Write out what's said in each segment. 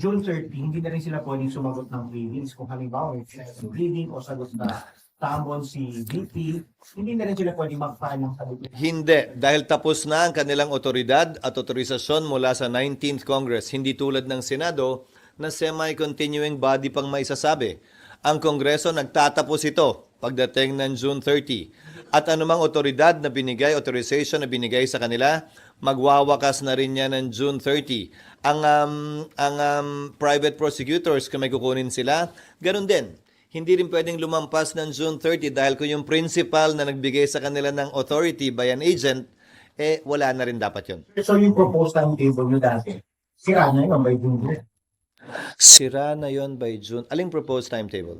June 30, hindi na rin sila pwedeng sumagot ng pleadings. Kung halimbawa, may pleading o sagot na tambon si VP, hindi na rin sila pwedeng mag-file ng sagot. Hindi, dahil tapos na ang kanilang otoridad at otorisasyon mula sa 19th Congress, hindi tulad ng Senado na semi-continuing body pang maisasabi. Ang Kongreso nagtatapos ito pagdating ng June 30. At anumang otoridad na binigay, authorization na binigay sa kanila, magwawakas na rin yan ng June 30. Ang, um, ang um, private prosecutors, kung may kukunin sila, ganun din hindi rin pwedeng lumampas ng June 30 dahil kung yung principal na nagbigay sa kanila ng authority by an agent, eh wala na rin dapat yun. So yung proposed timetable nyo dati, sira na yun by June. Sira na yon by June. Aling proposed timetable?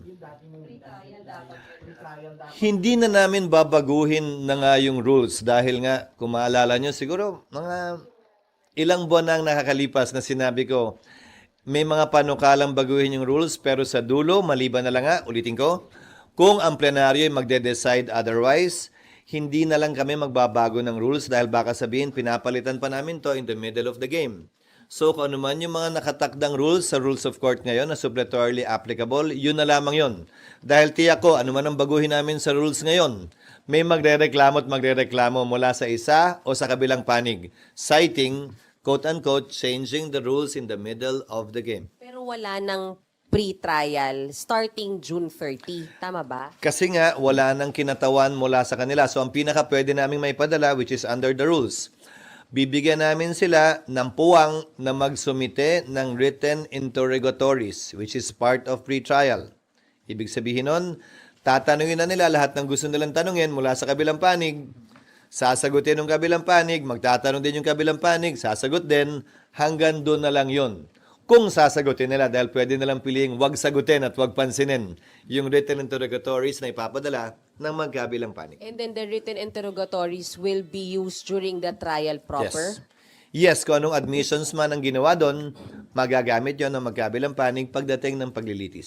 Hindi na namin babaguhin na nga yung rules dahil nga, kung maalala nyo, siguro mga ilang buwan na ang nakakalipas na sinabi ko, may mga panukalang baguhin yung rules pero sa dulo, maliban na lang nga, ulitin ko, kung ang plenaryo ay magde-decide otherwise, hindi na lang kami magbabago ng rules dahil baka sabihin pinapalitan pa namin to in the middle of the game. So kung ano man yung mga nakatakdang rules sa rules of court ngayon na suppletorily applicable, yun na lamang yun. Dahil tiyak ko, ano man ang baguhin namin sa rules ngayon, may magrereklamo at magrereklamo mula sa isa o sa kabilang panig, citing, quote-unquote, changing the rules in the middle of the game. Pero wala nang pre-trial starting June 30. Tama ba? Kasi nga, wala nang kinatawan mula sa kanila. So, ang pinaka pwede naming may padala, which is under the rules, bibigyan namin sila ng puwang na magsumite ng written interrogatories, which is part of pre-trial. Ibig sabihin nun, tatanungin na nila lahat ng gusto nilang tanungin mula sa kabilang panig, sasagutin ng kabilang panig, magtatanong din yung kabilang panig, sasagot din, hanggang doon na lang yon. Kung sasagutin nila, dahil pwede nilang piliing wag sagutin at wag pansinin yung written interrogatories na ipapadala ng magkabilang panig. And then the written interrogatories will be used during the trial proper? Yes. Yes, kung anong admissions man ang ginawa doon, magagamit yon ng magkabilang panig pagdating ng paglilitis.